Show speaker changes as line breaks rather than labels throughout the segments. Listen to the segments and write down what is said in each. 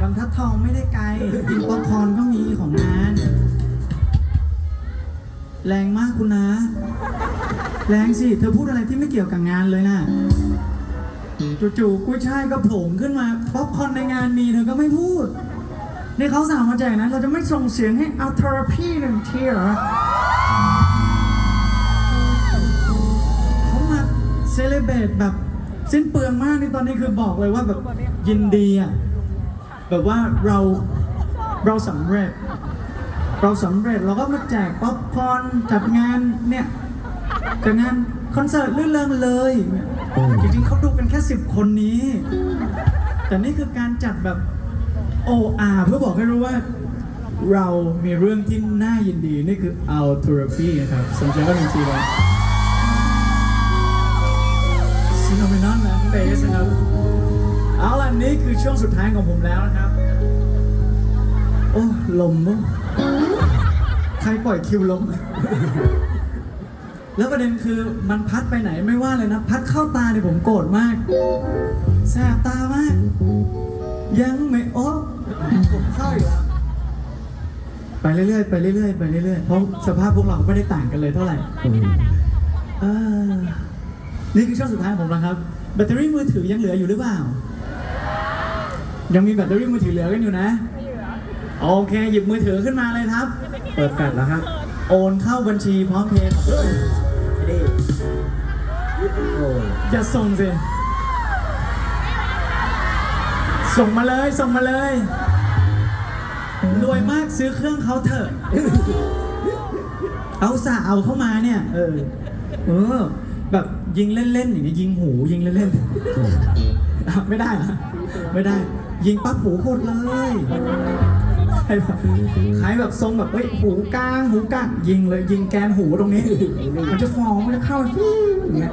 บางทัดทองไม่ได้ไกลกินป๊อปคอร์นก็มีของงาน แรงมากคุณนะ แรงสิ เธอพูดอะไรที่ไม่เกี่ยวกับงานเลยนะจู่ๆกุ้ยช่ายก็โผล่ขึ้นมาป๊อปคอร์นในงานมีเธอก็ไม่พูดนี่เขาสั่งมาแจกนะเราจะไม่ส่งเสียงให้อัลเทอร์พีหนึ่งทีเหรอเขามาเซเลเบตแบบสิ้นเปลืองมากนี่ตอนนี้คือบอกเลยว่าแบบยินดีอะ แบบว่าเราเราสำเร็จ เราสำเร็จเราก็มาแจกป๊อปคอร์นจัดงานเนี่ยจัดงานคอนเสิร์ตลื่นเริงเลยจริงๆเขาดูกันแค่สิบคนนี้ แต่นี่คือการจัดแบบโออาเพื่อบอกให้รู้ว่าเรามีเรื่องที่น่ายินดี นี่คือ our therapy นะครับสนใจก็จริงๆเลยซิโนเมนอนนะเฟสนะครับเอาล่ะ นี่คือช่วงสุดท้ายของผมแล้วนะครับ โอ้ลมมั้งใครปล่อยคิวลม แล้วประเด็นคือมันพัดไปไหนไม่ว่าเลยนะ พัดเข้าตาเนี่ยผมโกรธมาก แสบตามาก ยังไม่โอ้ผมเข้าอีกแล้วไปเรื่อยๆไปเรื่อยๆไปเรื่อยๆเพราะสภาพพวกเราไม่ได้ต่างกันเลยเท่าไหร่เออนี่คือช่วงสุดท้ายของผมแล้วครับ แบตเตอรี่มือถือยังเหลืออยู่หรือเปล่า ยังมีแบตเตอรี่มือถือเหลือกันอยู่นะ โอเค หยิบมือถือขึ้นมาเลยครับ เปิดแฟลชแล้วครับโอนเข้าบัญชีพร้อมเพย์ของตัวเอง
นี่โอ้
อย่าส่งสิ ส่งมาเลย ส่งมาเลย รวยมากซื้อเครื่องเขาเถอะ เอาสาเอาเข้ามาเนี่ย เออ เออ แบบยิงเล่นๆอย่างเงี้ยยิงหูยิงเล่นๆอะไม่ได้เหรอไม่ได้ ยิงปั๊บหูโคตรเลยใครแบบใครแบบทรงแบบเฮ้ยหูกลางหูกลางยิงเลยยิงแกนหูตรงนี้ มันจะฟองมันจะเข้าฟิวอย่างเงี้ย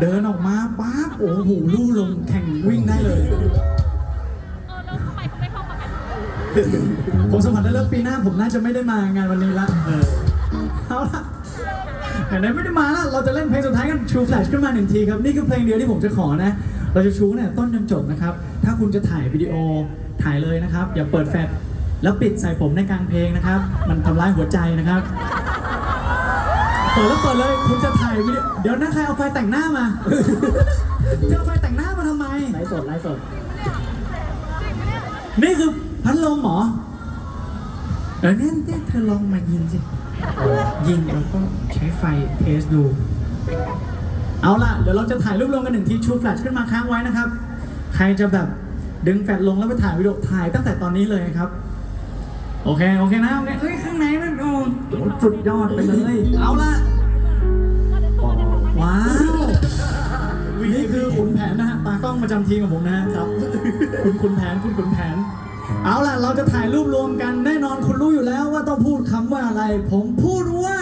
เดินออกมาปั๊บโอ้โหลู่ลงแข่งวิ่งได้เลยผมสมผัสได้แล้วปีหน้าผมน่าจะไม่ได้มางานวันนี้ละเออเอาละไหนไม่ได้มาละเราจะเล่นเพลงสุดท้ายกันชูแฟลชขึ้นมาหนึ่งทีครับ นี่คือเพลงเดียวที่ผมจะขอนะ เราจะชูเนี่ยต้นจนจบนะครับ ถ้าคุณจะถ่ายวิดีโอถ่ายเลยนะครับ อย่าเปิดแฟลชแล้วปิดใส่ผมในกลางเพลงนะครับ มันทำร้ายหัวใจนะครับ เปิดแล้วเปิดเลยคุณจะถ่ายวิดีโอเดี๋ยวนะใครเอาไฟแต่งหน้ามาจะเอาไฟแต่งหน้ามาทำไม
ไลฟ์สดไลฟ์สด
นี่คือพัดลมเหรอเออเนี่ยเนี่ยเธอลองมายิงสิ ยิงแล้วก็ใช้ไฟเทสดู เอาล่ะ เดี๋ยวเราจะถ่ายรูปลงกันหนึ่งทีชูแฟลชขึ้นมาค้างไว้นะครับ ใครจะแบบดึงแฟลชลงแล้วไปถ่ายวิดีโอถ่ายตั้งแต่ตอนนี้เลยครับ โอเค โอเคนะโอเคเฮ้ยข้างในนั่นโอ้โหสุดยอดไปเลย เอาล่ะ ว้าว นี่คือขุนแผนนะฮะ ตากล้องประจำทีมของผมนะฮะครับคุณขุนแผน คุณขุนแผน เอาล่ะ เราจะถ่ายรูปรวมกัน แน่นอนคุณรู้อยู่แล้วว่าต้องพูดคำว่าอะไร ผมพูดว่า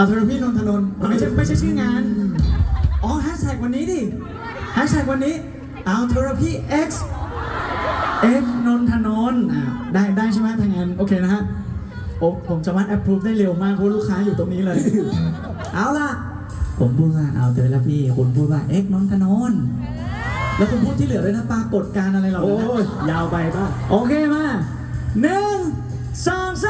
alterapy alterapy นนทนนท์ไม่ใช่ไม่ใช่ชื่องาน อ๋อแฮชแท็กวันนี้ดิแฮชแท็กวันนี้ alterapy x x นนทนนท์อ่าได้ได้ใช่ไหมทางงานโอเคนะฮะโอ้ผมสามารถ approve ได้เร็วมากเพราะลูกค้าอยู่ตรงนี้เลย เอาล่ะ ผมพูดว่าเอาเธอแล้วพี่คุณพูดว่าเอ็กนนทนนท์แล้วคุณพูดที่เหลือด้วยนะปรากฏการณ์อะไรเหล่า
โอ้
นั้น
ยยาวไปป่ะ
โอเคมาหนึ่งสองส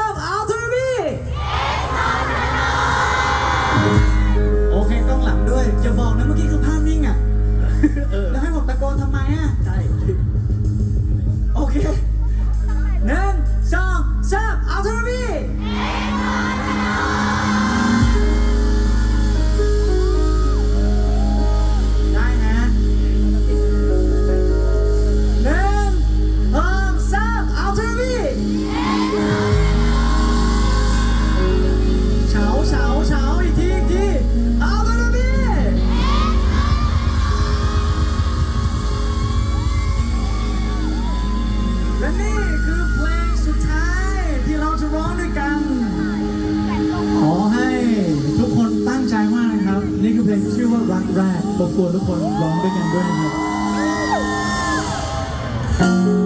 าม ร้องด้วยกันด้วยนะครับ